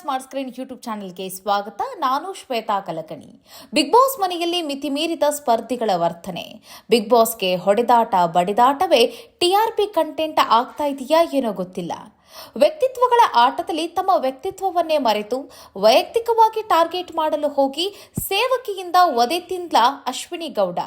Smart screen YouTube ಚಾನೆಲ್ಗೆ ಸ್ವಾಗತ. ನಾನು ಶ್ವೇತಾ ಕಲಕಣಿ. ಬಿಗ್ ಬಾಸ್ ಮನೆಯಲ್ಲಿ ಮಿತಿಮೀರಿದ ಸ್ಪರ್ಧಿಗಳ ವರ್ತನೆ. ಬಿಗ್ ಬಾಸ್ಗೆ ಹೊಡೆದಾಟ, ಬಡಿದಾಟವೇ ಟಿಆರ್ಪಿ ಕಂಟೆಂಟ್ ಆಗ್ತಾ ಇದೆಯಾ ಏನೋ ಗೊತ್ತಿಲ್ಲ. ವ್ಯಕ್ತಿತ್ವಗಳ ಆಟದಲ್ಲಿ ತಮ್ಮ ವ್ಯಕ್ತಿತ್ವವನ್ನೇ ಮರೆತು ವೈಯಕ್ತಿಕವಾಗಿ ಟಾರ್ಗೆಟ್ ಮಾಡಲು ಹೋಗಿ ಸೇವಕಿಯಿಂದ ಒದೆ ತಿಂದ್ಲ ಅಶ್ವಿನಿ ಗೌಡ.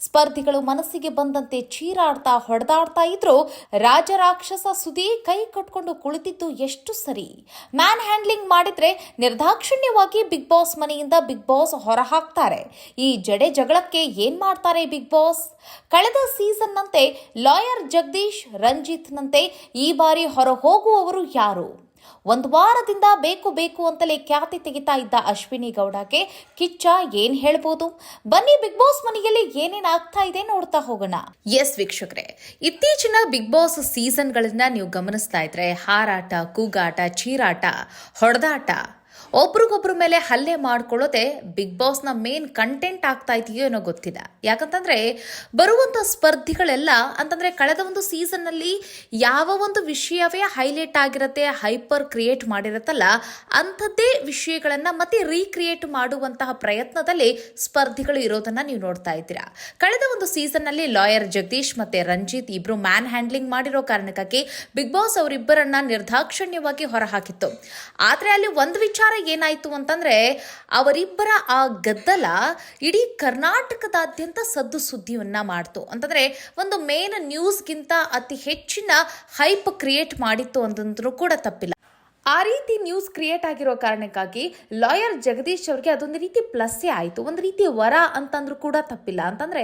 ಸ್ಪರ್ಧಿಗಳು ಮನಸ್ಸಿಗೆ ಬಂದಂತೆ ಚೀರಾಡ್ತಾ ಹೊಡೆದಾಡ್ತಾ ಇದ್ರು ರಾಜರಾಕ್ಷಸ ಸುದಿ ಕೈ ಕಟ್ಕೊಂಡು ಕುಳಿತಿದ್ದು ಎಷ್ಟು ಸರಿ. ಮ್ಯಾನ್ ಹ್ಯಾಂಡ್ಲಿಂಗ್ ಮಾಡಿದ್ರೆ ನಿರ್ದಾಕ್ಷಿಣ್ಯವಾಗಿ ಬಿಗ್ ಬಾಸ್ ಮನೆಯಿಂದ ಬಿಗ್ ಬಾಸ್ ಹೊರಹಾಕ್ತಾರೆ. ಈ ಜಡೆ ಜಗಳಕ್ಕೆ ಏನ್ ಮಾಡ್ತಾರೆ ಬಿಗ್ ಬಾಸ್? ಕಳೆದ ಸೀಸನ್ನಂತೆ ಲಾಯರ್ ಜಗದೀಶ್ ರಂಜಿತ್ನಂತೆ ಈ ಬಾರಿ ಹೊರ ಹೋಗುವವರು ಯಾರು? ಒಂದು ವಾರದಿಂದ ಬೇಕು ಬೇಕು ಅಂತಲೇ ಖ್ಯಾತಿ ತೆಗಿತಾ ಇದ್ದ ಅಶ್ವಿನಿ ಗೌಡಗೆ ಕಿಚ್ಚ ಏನ್ ಹೇಳ್ಬೋದು? ಬನ್ನಿ ಬಿಗ್ ಬಾಸ್ ಮನೆಯಲ್ಲಿ ಏನೇನ್ ಆಗ್ತಾ ಇದೆ ನೋಡ್ತಾ ಹೋಗೋಣ. ಎಸ್ ವೀಕ್ಷಕರೇ, ಇತ್ತೀಚಿನ ಬಿಗ್ ಬಾಸ್ ಸೀಸನ್ಗಳನ್ನ ನೀವು ಗಮನಿಸ್ತಾ ಇದ್ರೆ ಹಾರಾಟ, ಕೂಗಾಟ, ಚೀರಾಟ, ಹೊಡೆದಾಟ ಒಬ್ರಿಗೊಬ್ರ ಮೇಲೆ ಹಲ್ಲೆ ಮಾಡ್ಕೊಳ್ಳೋದೆ ಬಿಗ್ ಬಾಸ್ನ ಮೇನ್ ಕಂಟೆಂಟ್ ಆಗ್ತಾ ಇದೆಯೋ ಏನೋ ಗೊತ್ತಿಲ್ಲ. ಯಾಕಂತಂದ್ರೆ ಬರುವಂಥ ಸ್ಪರ್ಧಿಗಳೆಲ್ಲ, ಅಂತಂದ್ರೆ ಕಳೆದ ಒಂದು ಸೀಸನ್ನಲ್ಲಿ ಯಾವ ಒಂದು ವಿಷಯವೇ ಹೈಲೈಟ್ ಆಗಿರತ್ತೆ, ಹೈಪರ್ ಕ್ರಿಯೇಟ್ ಮಾಡಿರತ್ತಲ್ಲ, ಅಂಥದ್ದೇ ವಿಷಯಗಳನ್ನ ಮತ್ತೆ ರೀಕ್ರಿಯೇಟ್ ಮಾಡುವಂತಹ ಪ್ರಯತ್ನದಲ್ಲಿ ಸ್ಪರ್ಧಿಗಳು ಇರೋದನ್ನ ನೀವು ನೋಡ್ತಾ ಇದ್ದೀರಾ. ಕಳೆದ ಒಂದು ಸೀಸನ್ನಲ್ಲಿ ಲಾಯರ್ ಜಗದೀಶ್ ಮತ್ತೆ ರಂಜಿತ್ ಇಬ್ರು ಮ್ಯಾನ್ ಹ್ಯಾಂಡ್ಲಿಂಗ್ ಮಾಡಿರೋ ಕಾರಣಕ್ಕಾಗಿ ಬಿಗ್ ಬಾಸ್ ಅವರಿಬ್ಬರನ್ನ ನಿರ್ದಾಕ್ಷಣ್ಯವಾಗಿ ಹೊರಹಾಕಿತ್ತು. ಆದರೆ ಅಲ್ಲಿ ಒಂದು ವಿಚಾರ ಏನಾಯ್ತು ಅಂತಂದ್ರೆ ಅವರಿಬ್ಬರ ಆ ಗದ್ದಲ ಇಡೀ ಕರ್ನಾಟಕದಾದ್ಯಂತ ಸದ್ದು ಸುದ್ದಿಯನ್ನ ಮಾಡ್ತು. ಅಂತಂದ್ರೆ ಒಂದು ಮೇನ್ ನ್ಯೂಸ್ಗಿಂತ ಅತಿ ಹೆಚ್ಚಿನ ಹೈಪ್ ಕ್ರಿಯೇಟ್ ಮಾಡಿತ್ತು ಅಂತಂದ್ರೂ ಕೂಡ ತಪ್ಪಿಲ್ಲ. ಆ ರೀತಿ ನ್ಯೂಸ್ ಕ್ರಿಯೇಟ್ ಆಗಿರೋ ಕಾರಣಕ್ಕಾಗಿ ಲಾಯರ್ ಜಗದೀಶ್ ಅವ್ರಿಗೆ ಅದೊಂದು ರೀತಿ ಪ್ಲಸ್ಸೇ ಆಯಿತು. ಒಂದು ರೀತಿ ವರ ಅಂತಂದ್ರೂ ಕೂಡ ತಪ್ಪಿಲ್ಲ. ಅಂತಂದ್ರೆ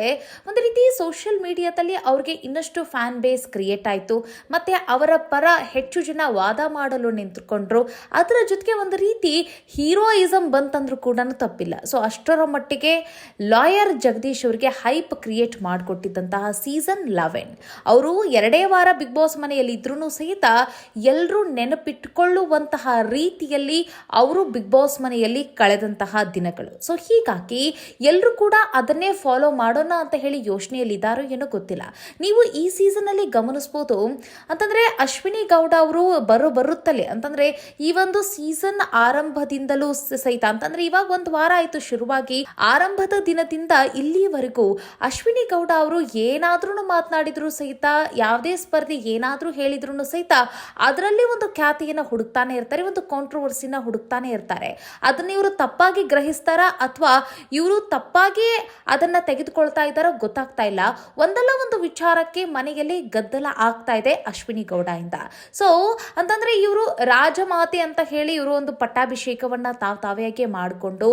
ಒಂದು ರೀತಿ ಸೋಷಿಯಲ್ ಮೀಡಿಯಾದಲ್ಲಿ ಅವ್ರಿಗೆ ಇನ್ನಷ್ಟು ಫ್ಯಾನ್ ಬೇಸ್ ಕ್ರಿಯೇಟ್ ಆಯಿತು. ಮತ್ತೆ ಅವರ ಪರ ಹೆಚ್ಚು ಜನ ವಾದ ಮಾಡಲು ನಿಂತುಕೊಂಡ್ರು. ಅದರ ಜೊತೆಗೆ ಒಂದು ರೀತಿ ಹೀರೋಯಿಸಮ್ ಬಂತಂದ್ರೂ ಕೂಡ ತಪ್ಪಿಲ್ಲ. ಸೊ ಅಷ್ಟರ ಮಟ್ಟಿಗೆ ಲಾಯರ್ ಜಗದೀಶ್ ಅವರಿಗೆ ಹೈಪ್ ಕ್ರಿಯೇಟ್ ಮಾಡಿಕೊಟ್ಟಿದ್ದಂತಹ ಸೀಸನ್ ಲೆವೆನ್ ಅವರು ಎರಡೇ ವಾರ ಬಿಗ್ ಬಾಸ್ ಮನೆಯಲ್ಲಿ ಇದ್ರೂ ಸಹಿತ ಎಲ್ಲರೂ ನೆನಪಿಟ್ಟುಕೊಳ್ಳುವಂತಹ ರೀತಿಯಲ್ಲಿ ಅವರು ಬಿಗ್ ಬಾಸ್ ಮನೆಯಲ್ಲಿ ಕಳೆದಂತಹ ದಿನಗಳು. ಸೊ ಹೀಗಾಗಿ ಎಲ್ಲರೂ ಕೂಡ ಅದನ್ನೇ ಫಾಲೋ ಮಾಡೋಣ ಅಂತ ಹೇಳಿ ಯೋಚನೆಯಲ್ಲಿದ್ದಾರೋ ಏನೋ ಗೊತ್ತಿಲ್ಲ. ನೀವು ಈ ಸೀಸನಲ್ಲಿ ಗಮನಿಸ್ಬೋದು ಅಂತಂದ್ರೆ ಅಶ್ವಿನಿ ಗೌಡ ಅವರು ಬರೋ ಬರುತ್ತಲೇ, ಅಂತಂದ್ರೆ ಈ ಒಂದು ಸೀಸನ್ ಆರಂಭದಿಂದಲೂ ಸಹಿತ, ಅಂತಂದ್ರೆ ಇವಾಗ ಒಂದು ವಾರ ಆಯ್ತು ಶುರುವಾಗಿ, ಆರಂಭದ ದಿನದಿಂದ ಇಲ್ಲಿವರೆಗೂ ಅಶ್ವಿನಿ ಗೌಡ ಅವರು ಏನಾದ್ರೂ ಮಾತನಾಡಿದ್ರು ಸಹಿತ, ಯಾವುದೇ ಸ್ಪರ್ಧೆ ಏನಾದ್ರೂ ಹೇಳಿದ್ರು ಸಹಿತ, ಅದರಲ್ಲಿ ಒಂದು ಖ್ಯಾತಿಯನ್ನ ಹುಡುಕ್ತಾನೆ ಇರ್ತಾರೆ, ಒಂದು ಕಾಂಟ್ರವರ್ಸಿನ ಹುಡುಕ್ತಾನೆ ಇರ್ತಾರೆ. ಅದನ್ನ ಇವರು ತಪ್ಪಾಗಿ ಗ್ರಹಿಸ್ತಾರ ಅಥವಾ ಇವರು ತಪ್ಪಾಗಿ ಅದನ್ನ ತೆಗೆದುಕೊಳ್ತಾ ಇದ್ದಾರೋ ಗೊತ್ತಾಗ್ತಾ ಇಲ್ಲ. ಒಂದಲ್ಲ ಒಂದು ವಿಚಾರಕ್ಕೆ ಮನೆಯಲ್ಲಿ ಗದ್ದಲ ಆಗ್ತಾ ಇದೆ ಅಶ್ವಿನಿ ಗೌಡ ಇಂದ. ಸೊ ಅಂತಂದ್ರೆ ಇವರು ರಾಜಮಾತೆ ಅಂತ ಹೇಳಿ ಇವರು ಒಂದು ಪಟ್ಟಾಭಿಷೇಕವನ್ನ ತಾವ್ ತಾವೇಗೆ ಮಾಡಿಕೊಂಡು,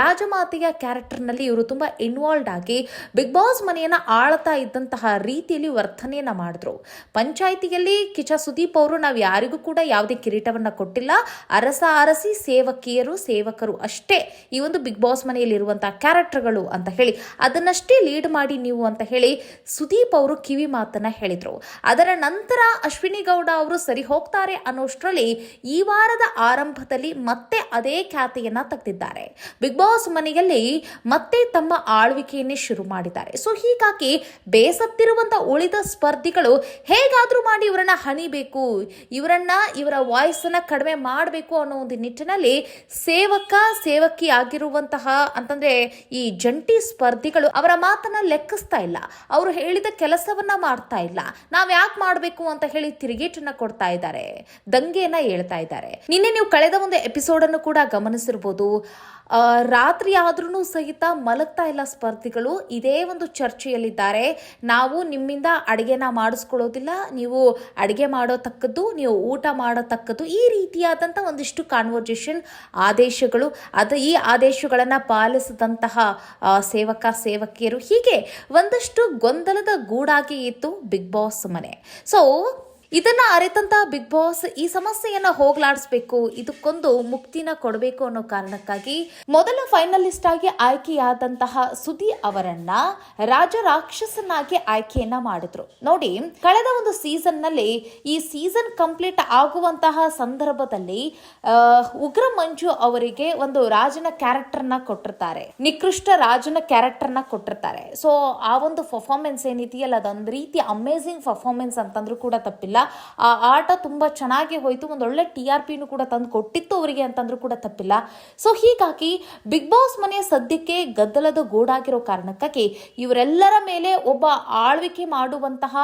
ರಾಜಮಾತೆಯ ಕ್ಯಾರೆಕ್ಟರ್ನಲ್ಲಿ ಇವರು ತುಂಬಾ ಇನ್ವಾಲ್ವ್ ಆಗಿ ಬಿಗ್ ಬಾಸ್ ಮನೆಯನ್ನ ಆಳ್ತಾ ಇದ್ದಂತಹ ರೀತಿಯಲ್ಲಿ ವರ್ತನೆಯನ್ನ ಮಾಡಿದ್ರು. ಪಂಚಾಯಿತಿಯಲ್ಲಿ ಕಿಚ ಸುದೀಪ್ ಅವರು ನಾವು ಯಾರಿಗೂ ಕೂಡ ಯಾವುದೇ ಕಿರೀಟವನ್ನ ಕೊಟ್ಟಿಲ್ಲ. ಅರಸ ಅರಸಿ ಸೇವಕಿಯರು, ಸೇವಕರು ಅಷ್ಟೇ ಈ ಒಂದು ಬಿಗ್ ಬಾಸ್ ಮನೆಯಲ್ಲಿ ಇರುವಂತಹ ಕ್ಯಾರೆಕ್ಟರ್ಗಳು ಅಂತ ಹೇಳಿ. ಅದನ್ನಷ್ಟೇ ಲೀಡ್ ಮಾಡಿ ನೀವು ಅಂತ ಹೇಳಿ ಸುದೀಪ್ ಅವರು ಕಿವಿ ಮಾತನ್ನ ಹೇಳಿದ್ರು. ಅದರ ನಂತರ ಅಶ್ವಿನಿ ಗೌಡ ಅವರು ಸರಿ ಹೋಗ್ತಾರೆ ಅನ್ನೋಷ್ಟರಲ್ಲಿ ಈ ವಾರದ ಆರಂಭದಲ್ಲಿ ಮತ್ತೆ ಅದೇ ಖ್ಯಾತಿಯನ್ನ ತೆಗೆದಿದ್ದಾರೆ. ಬಿಗ್ ಬಾಸ್ ಮನೆಯಲ್ಲಿ ಮತ್ತೆ ತಮ್ಮ ಆಳ್ವಿಕೆಯನ್ನೇ ಶುರು ಮಾಡಿದ್ದಾರೆ. ಸೊ ಹೀಗಾಗಿ ಬೇಸತ್ತಿರುವಂತ ಉಳಿದ ಸ್ಪರ್ಧಿಗಳು ಹೇಗಾದ್ರೂ ಮಾಡಿ ಇವರನ್ನ ಹಣಿಬೇಕು. ಇವರನ್ನ, ಇವರ ವಾಯ್ಸ್ ಅನ್ನ ಕಡಿಮೆ ಮಾಡಬೇಕು ಅನ್ನೋ ಒಂದು ನಿಟ್ಟಿನಲ್ಲಿ ಸೇವಕ, ಸೇವಕಿ ಆಗಿರುವಂತಹ ಅಂತಂದ್ರೆ ಈ ಜಂಟಿ ಸ್ಪರ್ಧಿಗಳು ಅವರ ಮಾತನ್ನ ಲೆಕ್ಕಿಸ್ತಾ ಇಲ್ಲ. ಅವರು ಹೇಳಿದ ಕೆಲಸವನ್ನ ಮಾಡ್ತಾ ಇಲ್ಲ. ನಾವ್ ಯಾಕೆ ಮಾಡಬೇಕು ಅಂತ ಹೇಳಿ ತಿರುಗೇಟನ್ನ ಕೊಡ್ತಾ ಇದ್ದಾರೆ. ದಂಗೆಯನ್ನ ಹೇಳ್ತಾ ಇದ್ದಾರೆ. ನಿನ್ನೆ ನೀವು ಕಳೆದ ಒಂದು ಎಪಿಸೋಡ್ ಅನ್ನು ಕೂಡ ಗಮನಿಸಿರ್ಬೋದು. ರಾತ್ರಿ ಆದ್ರೂ ಸಹಿತ ಮಲಗ್ತಾ ಇಲ್ಲ ಸ್ಪರ್ಧಿಗಳು. ಇದೇ ಒಂದು ಚರ್ಚೆಯಲ್ಲಿದ್ದಾರೆ. ನಾವು ನಿಮ್ಮಿಂದ ಅಡಿಗೆನ ಮಾಡಿಸ್ಕೊಳ್ಳೋದಿಲ್ಲ. ನೀವು ಅಡಿಗೆ ಮಾಡೋತಕ್ಕದ್ದು ನೀವು ಊಟ ಮಾಡೋತಕ್ಕದ್ದು ಈ ರೀತಿಯಾದಂಥ ಒಂದಿಷ್ಟು ಕಾನ್ವರ್ಜೇಷನ್ ಆದೇಶಗಳು. ಅದು ಈ ಆದೇಶಗಳನ್ನು ಪಾಲಿಸಿದಂತಹ ಸೇವಕ, ಸೇವಕಿಯರು ಹೀಗೆ ಒಂದಷ್ಟು ಗೊಂದಲದ ಗೂಡಾಗಿ ಇತ್ತು ಬಿಗ್ ಬಾಸ್ ಮನೆ. ಸೊ ಇದನ್ನ ಅರಿತಂತ ಬಿಗ್ ಬಾಸ್ ಈ ಸಮಸ್ಯೆಯನ್ನ ಹೋಗ್ಲಾಡಿಸ್ಬೇಕು, ಇದಕ್ಕೊಂದು ಮುಕ್ತಿನ ಕೊಡಬೇಕು ಅನ್ನೋ ಕಾರಣಕ್ಕಾಗಿ ಮೊದಲ ಫೈನಲಿಸ್ಟ್ ಆಗಿ ಆಯ್ಕೆಯಾದಂತಹ ಸುದಿ ಅವರನ್ನ ರಾಜ ರಾಕ್ಷಸನಾಗಿ ಆಯ್ಕೆಯನ್ನ ಮಾಡಿದ್ರು. ನೋಡಿ, ಕಳೆದ ಒಂದು ಸೀಸನ್ನಲ್ಲಿ ಈ ಸೀಸನ್ ಕಂಪ್ಲೀಟ್ ಆಗುವಂತಹ ಸಂದರ್ಭದಲ್ಲಿ ಉಗ್ರ ಮಂಜು ಅವರಿಗೆ ಒಂದು ರಾಜನ ಕ್ಯಾರೆಕ್ಟರ್ನ ಕೊಟ್ಟಿರ್ತಾರೆ. ನಿಕೃಷ್ಟ ರಾಜನ ಕ್ಯಾರೆಕ್ಟರ್ನ ಕೊಟ್ಟಿರ್ತಾರೆ. ಸೊ ಆ ಒಂದು ಪರ್ಫಾರ್ಮೆನ್ಸ್ ಏನಿದೆಯಲ್ಲ, ಅದೊಂದು ರೀತಿ ಅಮೇಝಿಂಗ್ ಪರ್ಫಾರ್ಮೆನ್ಸ್ ಅಂತಂದ್ರೂ ಕೂಡ ತಪ್ಪಿಲ್ಲ. ತಪ್ಪಿಲ್ಲ ಆ ಆಟ ತುಂಬ ಚೆನ್ನಾಗಿ ಹೋಯಿತು. ಒಂದು ಒಳ್ಳೆ ಟಿ ಆರ್ ಪಿನೂ ಕೂಡ ತಂದು ಕೊಟ್ಟಿತ್ತು ಅವರಿಗೆ ಅಂತಂದ್ರೂ ಕೂಡ ತಪ್ಪಿಲ್ಲ. ಸೊ ಹೀಗಾಗಿ ಬಿಗ್ ಬಾಸ್ ಮನೆ ಸದ್ಯಕ್ಕೆ ಗದ್ದಲದ ಗೂಡಾಗಿರೋ ಕಾರಣಕ್ಕಾಗಿ ಇವರೆಲ್ಲರ ಮೇಲೆ ಒಬ್ಬ ಆಳ್ವಿಕೆ ಮಾಡುವಂತಹ,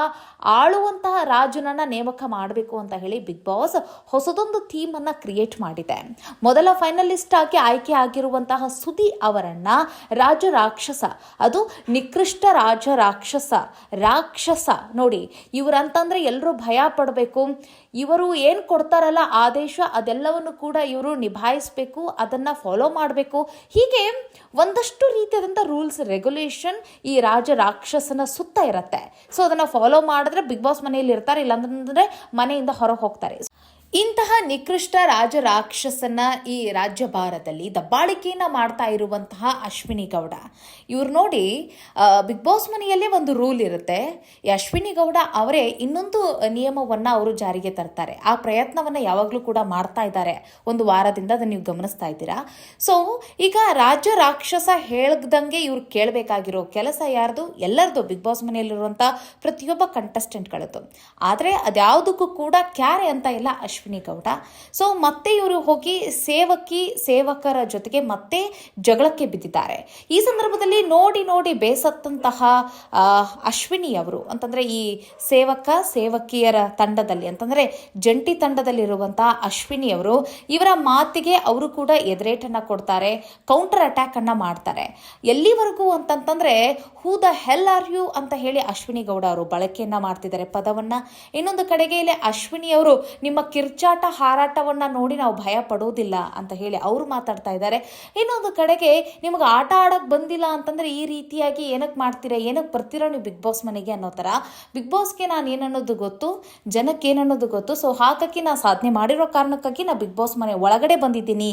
ಆಳುವಂತಹ ರಾಜನನ್ನ ನೇಮಕ ಮಾಡಬೇಕು ಅಂತ ಹೇಳಿ ಬಿಗ್ ಬಾಸ್ ಹೊಸದೊಂದು ಥೀಮ್ ಅನ್ನ ಕ್ರಿಯೇಟ್ ಮಾಡಿದೆ. ಮೊದಲ ಫೈನಲಿಸ್ಟ್ ಆಗಿ ಆಯ್ಕೆ ಆಗಿರುವಂತಹ ಸುದಿ ಅವರನ್ನ ರಾಜ ರಾಕ್ಷಸ, ಅದು ನಿಕೃಷ್ಟ ರಾಜ ರಾಕ್ಷಸ ರಾಕ್ಷಸ ನೋಡಿ, ಇವರಂತಂದ್ರೆ ಎಲ್ಲರೂ ಭಯ ಪಡಬೇಕು ಇವರು ಏನು ಕೊಡ್ತಾರಲ್ಲ ಆದೇಶ ಅದೆಲ್ಲವನ್ನು ಕೂಡ ಇವರು ನಿಭಾಯಿಸಬೇಕು, ಅದನ್ನ ಫಾಲೋ ಮಾಡಬೇಕು. ಹೀಗೆ ಒಂದಷ್ಟು ರೀತಿಯಾದಂಥ ರೂಲ್ಸ್ ರೆಗ್ಯುಲೇಷನ್ ಈ ರಾಜ ರಾಕ್ಷಸನ ಸುತ್ತ ಇರುತ್ತೆ. ಸೊ ಅದನ್ನ ಫಾಲೋ ಮಾಡಿದ್ರೆ ಬಿಗ್ ಬಾಸ್ ಮನೆಯಲ್ಲಿ ಇರ್ತಾರೆ, ಇಲ್ಲಾಂದ್ರೆ ಮನೆಯಿಂದ ಹೊರಗೆ ಹೋಗ್ತಾರೆ. ಇಂತಹ ನಿಕೃಷ್ಟ ರಾಜ ರಾಕ್ಷಸನ ಈ ರಾಜ್ಯಭಾರದಲ್ಲಿ ದಬ್ಬಾಳಿಕೆಯನ್ನ ಮಾಡ್ತಾ ಇರುವಂತಹ ಅಶ್ವಿನಿ ಗೌಡ. ಇವ್ರು ನೋಡಿ ಬಿಗ್ ಬಾಸ್ ಮನೆಯಲ್ಲೇ ಒಂದು ರೂಲ್ ಇರುತ್ತೆ. ಈ ಅಶ್ವಿನಿ ಗೌಡ ಅವರೇ ಇನ್ನೊಂದು ನಿಯಮವನ್ನ ಅವರು ಜಾರಿಗೆ ತರ್ತಾರೆ. ಆ ಪ್ರಯತ್ನವನ್ನ ಯಾವಾಗಲೂ ಕೂಡ ಮಾಡ್ತಾ ಇದ್ದಾರೆ. ಒಂದು ವಾರದಿಂದ ಅದನ್ನ ನೀವು ಗಮನಿಸ್ತಾ ಇದ್ದೀರಾ? ಸೊ ಈಗ ರಾಜ ರಾಕ್ಷಸ ಹೇಳ್ದಂಗೆ ಇವ್ರು ಕೇಳಬೇಕಾಗಿರೋ ಕೆಲಸ ಯಾರ್ದು? ಎಲ್ಲರದು ಬಿಗ್ ಬಾಸ್ ಮನೆಯಲ್ಲಿರುವಂಥ ಪ್ರತಿಯೊಬ್ಬ ಕಂಟೆಸ್ಟೆಂಟ್ಗಳದ್ದು ಆದರೆ ಅದ್ಯಾವುದಕ್ಕೂ ಕೂಡ ಕ್ಯಾರೆ ಅಂತ ಇಲ್ಲ, ಅಶ್ವಿನಿ ಗೌಡ. ಸೊ ಮತ್ತೆ ಇವರು ಹೋಗಿ ಸೇವಕಿ, ಸೇವಕರ ಜೊತೆಗೆ ಮತ್ತೆ ಜಗಳಕ್ಕೆ ಬಿದ್ದಿದ್ದಾರೆ. ಈ ಸಂದರ್ಭದಲ್ಲಿ ನೋಡಿ ನೋಡಿ ಬೇಸತ್ತಂತಹ ಅಶ್ವಿನಿ ಅವರು, ಅಂತಂದ್ರೆ ಈ ಸೇವಕ, ಸೇವಕಿಯರ ತಂಡದಲ್ಲಿ, ಅಂತಂದ್ರೆ ಜಂಟಿ ತಂಡದಲ್ಲಿರುವಂತಹ ಅಶ್ವಿನಿ ಅವರು, ಇವರ ಮಾತಿಗೆ ಅವರು ಕೂಡ ಎದುರೇಟನ್ನ ಕೊಡ್ತಾರೆ ಕೌಂಟರ್ ಅಟ್ಯಾಕ್ ಅನ್ನ ಮಾಡ್ತಾರೆ. ಎಲ್ಲಿವರೆಗೂ ಅಂತಂತಂದ್ರೆ who the hell are you ಅಂತ ಹೇಳಿ ಅಶ್ವಿನಿ ಗೌಡ ಅವರು ಬಳಕೆಯನ್ನ ಮಾಡ್ತಿದ್ದಾರೆ ಪದವನ್ನ. ಇನ್ನೊಂದು ಕಡೆಗೆ ಇಲ್ಲಿ ಅಶ್ವಿನಿ ಅವರು, ನಿಮ್ಮ ಕಿರ್ಚಾಟ ಹಾರಾಟವನ್ನು ನೋಡಿ ನಾವು ಭಯ ಪಡೋದಿಲ್ಲ ಅಂತ ಹೇಳಿ ಅವರು ಮಾತಾಡ್ತಾ ಇದ್ದಾರೆ. ಇನ್ನೊಂದು ಕಡೆಗೆ ನಿಮಗೆ ಆಟ ಆಡೋಕ್ಕೆ ಬಂದಿಲ್ಲ ಅಂತಂದರೆ ಈ ರೀತಿಯಾಗಿ ಏನಕ್ಕೆ ಮಾಡ್ತೀರಾ ಏನಕ್ಕೆ ಬರ್ತೀರಾ ನೀವು ಬಿಗ್ ಬಾಸ್ ಮನೆಗೆ ಅನ್ನೋ ಥರ. ಬಿಗ್ ಬಾಸ್ಗೆ ನಾನು ಏನನ್ನೋದು ಗೊತ್ತು, ಜನಕ್ಕೆ ಏನನ್ನೋದು ಗೊತ್ತು. ಸೊ ಹಾಗಾಗಿ ನಾನು ಸಾಧನೆ ಮಾಡಿರೋ ಕಾರಣಕ್ಕಾಗಿ ನಾನು ಬಿಗ್ ಬಾಸ್ ಮನೆ ಒಳಗಡೆ ಬಂದಿದ್ದೀನಿ.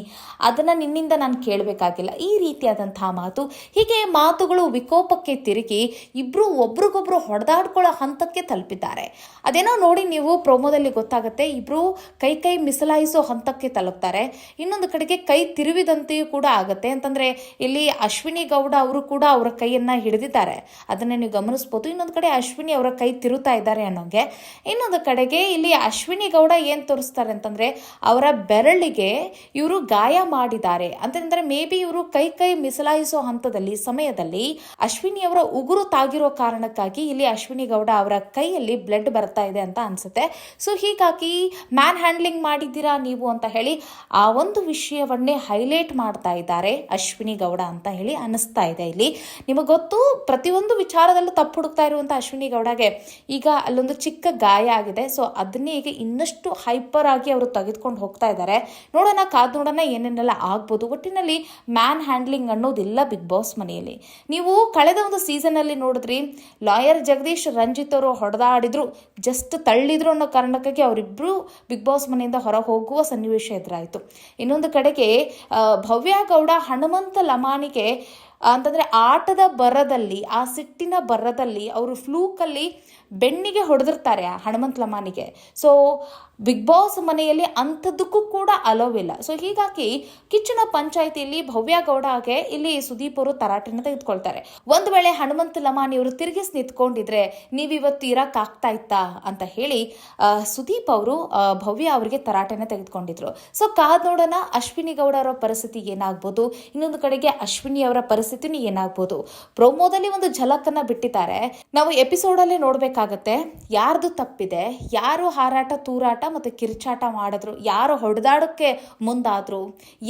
ಅದನ್ನು ನಿನ್ನಿಂದ ನಾನು ಕೇಳಬೇಕಾಗಿಲ್ಲ. ಈ ರೀತಿಯಾದಂತಹ ಮಾತು. ಹೀಗೆ ಮಾತುಗಳು ವಿಕೋಪಕ್ಕೆ ತಿರುಗಿ ಇಬ್ಬರು ಒಬ್ರಿಗೊಬ್ರು ಹೊಡೆದಾಡ್ಕೊಳ್ಳೋ ಹಂತಕ್ಕೆ ತಲುಪಿದ್ದಾರೆ. ಅದೇನೋ ನೋಡಿ ನೀವು ಪ್ರೋಮೋದಲ್ಲಿ ಗೊತ್ತಾಗುತ್ತೆ, ಇಬ್ರು ಕೈ ಕೈ ಮಿಸಲಾಯಿಸೋ ಹಂತಕ್ಕೆ ತಲುಪ್ತಾರೆ. ಇನ್ನೊಂದು ಕಡೆಗೆ ಕೈ ತಿರುವಿದಂತೆಯೂ ಕೂಡ ಆಗುತ್ತೆ. ಅಂತಂದ್ರೆ ಇಲ್ಲಿ ಅಶ್ವಿನಿ ಗೌಡ ಅವರು ಕೂಡ ಅವರ ಕೈಯನ್ನ ಹಿಡಿದಿದ್ದಾರೆ. ಅದನ್ನ ನೀವು ಗಮನಿಸ್ಬೋದು. ಇನ್ನೊಂದು ಕಡೆ ಅಶ್ವಿನಿ ಅವರ ಕೈ ತಿರುತ್ತಾ ಇದ್ದಾರೆ ಅನ್ನೋಂಗೆ. ಇನ್ನೊಂದು ಕಡೆಗೆ ಇಲ್ಲಿ ಅಶ್ವಿನಿ ಗೌಡ ಏನು ತೋರಿಸ್ತಾರೆ ಅಂತಂದ್ರೆ ಅವರ ಬೆರಳಿಗೆ ಇವರು ಗಾಯ ಮಾಡಿದ್ದಾರೆ. ಅಂತಂದ್ರೆ ಮೇ ಬಿ ಇವರು ಕೈ ಕೈ ಮಿಸಲಾಯಿಸೋ ಹಂತದಲ್ಲಿ, ಸಮಯದಲ್ಲಿ ಅಶ್ವಿನಿ ಅವರ ಉಗುರು ತಾಗಿರೋ ಕಾರಣಕ್ಕಾಗಿ ಇಲ್ಲಿ ಅಶ್ವಿನಿ ಗೌಡ ಅವರ ಕೈಯಲ್ಲಿ ಬ್ಲಡ್ ಬರ್ತಾ ಇದೆ ಅಂತ ಅನ್ಸುತ್ತೆ. ಸೊ ಹೀಗಾಗಿ ಹ್ಯಾಂಡ್ಲಿಂಗ್ ಮಾಡಿದ್ದೀರಾ ನೀವು ಅಂತ ಹೇಳಿ ಆ ಒಂದು ವಿಷಯವನ್ನೇ ಹೈಲೈಟ್ ಮಾಡ್ತಾ ಇದ್ದಾರೆ ಅಶ್ವಿನಿ ಗೌಡ ಅಂತ ಹೇಳಿ ಅನ್ನಿಸ್ತಾ ಇದೆ ಇಲ್ಲಿ. ನಿಮಗೆ ಗೊತ್ತು, ಪ್ರತಿಯೊಂದು ವಿಚಾರದಲ್ಲೂ ತಪ್ಪು ಹುಡುಕ್ತಾ ಇರುವಂತ ಅಶ್ವಿನಿ ಗೌಡಗೆ ಈಗ ಅಲ್ಲೊಂದು ಚಿಕ್ಕ ಗಾಯ ಆಗಿದೆ. ಸೊ ಅದನ್ನೇ ಈಗ ಇನ್ನಷ್ಟು ಹೈಪರ್ ಆಗಿ ಅವರು ತೆಗೆದುಕೊಂಡು ಹೋಗ್ತಾ ಇದ್ದಾರೆ. ನೋಡೋಣ, ಕಾದ್ ನೋಡೋಣ ಏನೇನೆಲ್ಲ ಆಗ್ಬೋದು. ಒಟ್ಟಿನಲ್ಲಿ ಮ್ಯಾನ್ ಹ್ಯಾಂಡ್ಲಿಂಗ್ ಅನ್ನೋದಿಲ್ಲ ಬಿಗ್ ಬಾಸ್ ಮನೆಯಲ್ಲಿ. ನೀವು ಕಳೆದ ಒಂದು ಸೀಸನ್ ಅಲ್ಲಿ ನೋಡಿದ್ರಿ, ಲಾಯರ್ ಜಗದೀಶ್ ರಂಜಿತ್ ಅವರು ಹೊಡೆದಾಡಿದ್ರು, ಜಸ್ಟ್ ತಳ್ಳಿದ್ರು ಅನ್ನೋ ಕಾರಣಕ್ಕಾಗಿ ಅವರಿಬ್ಬರು ಬಿಗ್ ಬಾಸ್ ಮನೆಯಿಂದ ಹೊರ ಹೋಗುವ ಸನ್ನಿವೇಶ ಎದುರಾಯಿತು. ಇನ್ನೊಂದು ಕಡೆಗೆ ಭವ್ಯ ಗೌಡ ಹನುಮಂತ ಲಮಾನಿಗೆ ಅಂತಂದರೆ ಆಟದ ಬರದಲ್ಲಿ, ಆ ಸಿಟ್ಟಿನ ಬರದಲ್ಲಿ, ಅವರು ಫ್ಲೂಕಲ್ಲಿ ಬೆನ್ನಿಗೆ ಹೊಡೆದಿರ್ತಾರೆ ಆ ಹನುಮಂತ ಲಮಾನಿಗೆ. ಸೊ ಬಿಗ್ ಬಾಸ್ ಮನೆಯಲ್ಲಿ ಅಂಥದ್ದಕ್ಕೂ ಕೂಡ ಅಲೋವಿಲ್ಲ ಸೊ ಹೀಗಾಗಿ ಕಿಚ್ಚನ ಪಂಚಾಯಿತಿಯಲ್ಲಿ ಭವ್ಯ ಗೌಡಗೆ ಇಲ್ಲಿ ಸುದೀಪ್ ಅವರು ತರಾಟೆನ ತೆಗೆದುಕೊಳ್ತಾರೆ. ಒಂದು ವೇಳೆ ಹನುಮಂತ ಲಮಾನಿ ಅವರು ತಿರುಗಿಸಿ ನಿಂತ್ಕೊಂಡಿದ್ರೆ ನೀವಿವತ್ತು ಇರಕ್ ಆಗ್ತಾ ಇತ್ತಾ ಅಂತ ಹೇಳಿ ಸುದೀಪ್ ಅವರು ಭವ್ಯ ಅವರಿಗೆ ತರಾಟೆನ ತೆಗೆದುಕೊಂಡಿದ್ರು. ಸೊ ಕಾದ್ ನೋಡೋಣ, ಅಶ್ವಿನಿ ಗೌಡ ಅವರ ಪರಿಸ್ಥಿತಿ ಏನಾಗ್ಬೋದು? ಇನ್ನೊಂದು ಕಡೆಗೆ ಅಶ್ವಿನಿ ಅವರ ಪರಿಸ್ಥಿತಿನೂ ಏನಾಗ್ಬೋದು? ಪ್ರೋಮೋದಲ್ಲಿ ಒಂದು ಝಲಕನ್ನ ಬಿಟ್ಟಿದ್ದಾರೆ. ನಾವು ಎಪಿಸೋಡ್ ಅಲ್ಲೇ ನೋಡ್ಬೇಕಾಗತ್ತೆ ಯಾರ್ದು ತಪ್ಪಿದೆ, ಯಾರು ಹಾರಾಟ, ತೂರಾಟ ಮತ್ತು ಕಿರ್ಚಾಟ ಮಾಡಿದ್ರು, ಯಾರು ಹೊಡೆದಾಡೋಕ್ಕೆ ಮುಂದಾದರು,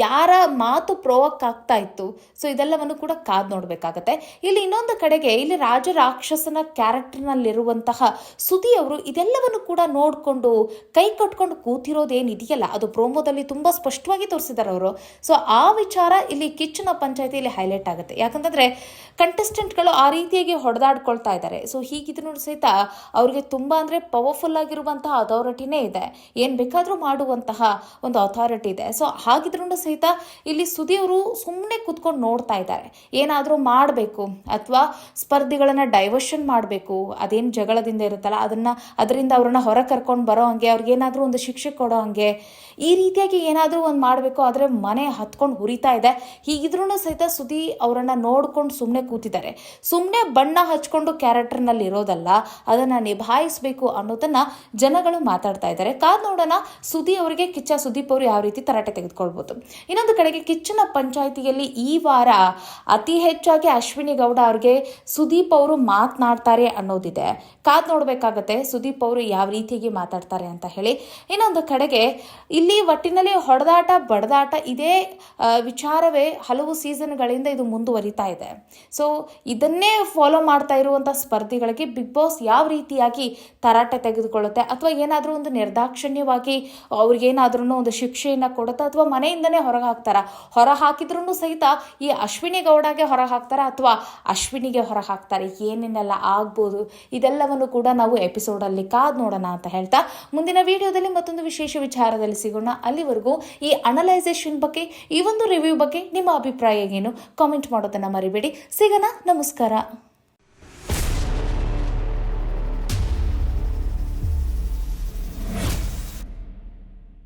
ಯಾರ ಮಾತು ಪ್ರೋವಕ್ ಆಗ್ತಾ ಇತ್ತು. ಸೊ ಇದೆಲ್ಲವನ್ನು ಕೂಡ ಕಾದು ನೋಡಬೇಕಾಗತ್ತೆ. ಇಲ್ಲಿ ಇನ್ನೊಂದು ಕಡೆಗೆ ಇಲ್ಲಿ ರಾಜ ರಾಕ್ಷಸನ ಕ್ಯಾರೆಕ್ಟರ್ನಲ್ಲಿರುವಂತಹ ಸುದಿ ಅವರು ಇದೆಲ್ಲವನ್ನು ಕೂಡ ನೋಡಿಕೊಂಡು ಕೈ ಕಟ್ಕೊಂಡು ಕೂತಿರೋದೇನಿದೆಯಲ್ಲ, ಅದು ಪ್ರೋಮೋದಲ್ಲಿ ತುಂಬ ಸ್ಪಷ್ಟವಾಗಿ ತೋರಿಸಿದ್ದಾರೆ ಅವರು. ಸೊ ಆ ವಿಚಾರ ಇಲ್ಲಿ ಕಿಚ್ಚನ ಪಂಚಾಯತಿಯಲ್ಲಿ ಹೈಲೈಟ್ ಆಗುತ್ತೆ. ಯಾಕಂತಂದ್ರೆ ಕಂಟೆಸ್ಟೆಂಟ್ಗಳು ಆ ರೀತಿಯಾಗಿ ಹೊಡೆದಾಡ್ಕೊಳ್ತಾ ಇದ್ದಾರೆ. ಸೊ ಹೀಗಿದ್ರು ಸಹಿತ ಅವ್ರಿಗೆ ತುಂಬ ಅಂದರೆ ಪವರ್ಫುಲ್ ಆಗಿರುವಂತಹ ಅಥಾರಿಟಿನೇ ಇದೆ. ಏನು ಬೇಕಾದರೂ ಮಾಡುವಂತಹ ಒಂದು ಅಥಾರಿಟಿ ಇದೆ. ಸೊ ಹಾಗಿದ್ರೂ ಸಹಿತ ಇಲ್ಲಿ ಸುದಿಯವರು ಸುಮ್ಮನೆ ಕೂತ್ಕೊಂಡು ನೋಡ್ತಾ ಇದ್ದಾರೆ. ಏನಾದರೂ ಮಾಡಬೇಕು ಅಥವಾ ಸ್ಪರ್ಧಿಗಳನ್ನು ಡೈವರ್ಷನ್ ಮಾಡಬೇಕು, ಅದೇನು ಜಗಳದಿಂದ ಇರುತ್ತಲ್ಲ, ಅದನ್ನು ಅದರಿಂದ ಅವ್ರನ್ನ ಹೊರ ಕರ್ಕೊಂಡು ಬರೋ ಹಂಗೆ, ಅವ್ರಿಗೆ ಏನಾದರೂ ಒಂದು ಶಿಕ್ಷೆ ಕೊಡೋ ಹಂಗೆ, ಈ ರೀತಿಯಾಗಿ ಏನಾದರೂ ಒಂದು ಮಾಡಬೇಕು, ಆದರೆ ಮನೆ ಹತ್ಕೊಂಡು ಹುರಿತಾ ಇದೆ. ಹೀಗಿದ್ರೂ ಸಹಿತ ಸುದಿ ಅವರನ್ನು ನೋಡ್ಕೊಂಡು ಸುಮ್ಮನೆ ಕೂತಿದ್ದಾರೆ. ಸುಮ್ಮನೆ ಬಣ್ಣ ಹಚ್ಕೊಂಡು ಕ್ಯಾರೆಕ್ಟರ್ನಲ್ಲಿ ಇರೋದಲ್ಲ ಅದನ್ನ ನಿಭಾಯಿಸಬೇಕು ಅನ್ನೋದನ್ನ ಜನಗಳು ಮಾತಾಡ್ತಾ ಇದ್ದಾರೆ. ಕಾದ್ ನೋಡೋಣ ಸುದಿ ಅವರಿಗೆ ಕಿಚ್ಚ ಸುದೀಪ್ ಅವರು ಯಾವ ರೀತಿ ತರಾಟೆ ತೆಗೆದುಕೊಳ್ಬೋದು. ಇನ್ನೊಂದು ಕಡೆಗೆ ಕಿಚ್ಚನ ಪಂಚಾಯಿತಿಯಲ್ಲಿ ಈ ವಾರ ಅತಿ ಹೆಚ್ಚಾಗಿ ಅಶ್ವಿನಿ ಗೌಡ ಅವ್ರಿಗೆ ಸುದೀಪ್ ಅವರು ಮಾತನಾಡ್ತಾರೆ ಅನ್ನೋದಿದೆ. ಕಾದ್ ನೋಡ್ಬೇಕಾಗತ್ತೆ ಸುದೀಪ್ ಅವರು ಯಾವ ರೀತಿಯಾಗಿ ಮಾತಾಡ್ತಾರೆ ಅಂತ ಹೇಳಿ. ಇನ್ನೊಂದು ಕಡೆಗೆ ಇಲ್ಲಿ ಒಟ್ಟಿನಲ್ಲಿ ಹೊಡೆದಾಟ, ಬಡದಾಟ ಇದೇ ವಿಚಾರವೇ ಹಲವು ಸೀಸನ್ಗಳಿಂದ ಇದು ಮುಂದುವರಿತಾ ಇದೆ. ಸೊ ಇದನ್ನೇ ಫಾಲೋ ಮಾಡ್ತಾ ಇರುವಂಥ ಸ್ಪರ್ಧಿಗಳಿಗೆ ಬಿಗ್ ಬಾಸ್ ಯಾವ ರೀತಿಯಾಗಿ ತರಾಟೆ ತೆಗೆದುಕೊಳ್ಳುತ್ತೆ? ಅಥವಾ ಏನಾದರೂ ಒಂದು ನಿರ್ದಾಕ್ಷಿಣ್ಯವಾಗಿ ಅವ್ರಿಗೇನಾದ್ರೂ ಒಂದು ಶಿಕ್ಷೆಯನ್ನು ಕೊಡುತ್ತಾ ಅಥವಾ ಮನೆಯಿಂದನೇ ಹೊರಗೆ ಹಾಕ್ತಾರ ಹೊರ ಹಾಕಿದ್ರೂ ಸಹಿತ ಈ ಅಶ್ವಿನಿ ಗೌಡಗೆ ಹೊರ ಹಾಕ್ತಾರೆ ಅಥವಾ ಅಶ್ವಿನಿಗೆ ಹೊರ ಹಾಕ್ತಾರೆ ಏನೇನೆಲ್ಲ ಆಗ್ಬೋದು? ಇದೆಲ್ಲವನ್ನು ಕೂಡ ನಾವು ಎಪಿಸೋಡಲ್ಲಿ ಕಾದ್ ನೋಡೋಣ ಅಂತ ಹೇಳ್ತಾ ಮುಂದಿನ ವಿಡಿಯೋದಲ್ಲಿ ಮತ್ತೊಂದು ವಿಶೇಷ ವಿಚಾರದಲ್ಲಿ ಸಿಗೋಣ. ಅಲ್ಲಿವರೆಗೂ ಈ ಅನಲೈಸೇಷನ್ ಬಗ್ಗೆ, ಈ ಒಂದು ರಿವ್ಯೂ ಬಗ್ಗೆ ನಿಮ್ಮ ಅಭಿಪ್ರಾಯ ಏನು? ಕಾಮೆಂಟ್ ಮಾಡೋದನ್ನ ಮರಿಬೇಡಿ. ಸಿಗೋಣ. ನಮಸ್ಕಾರ.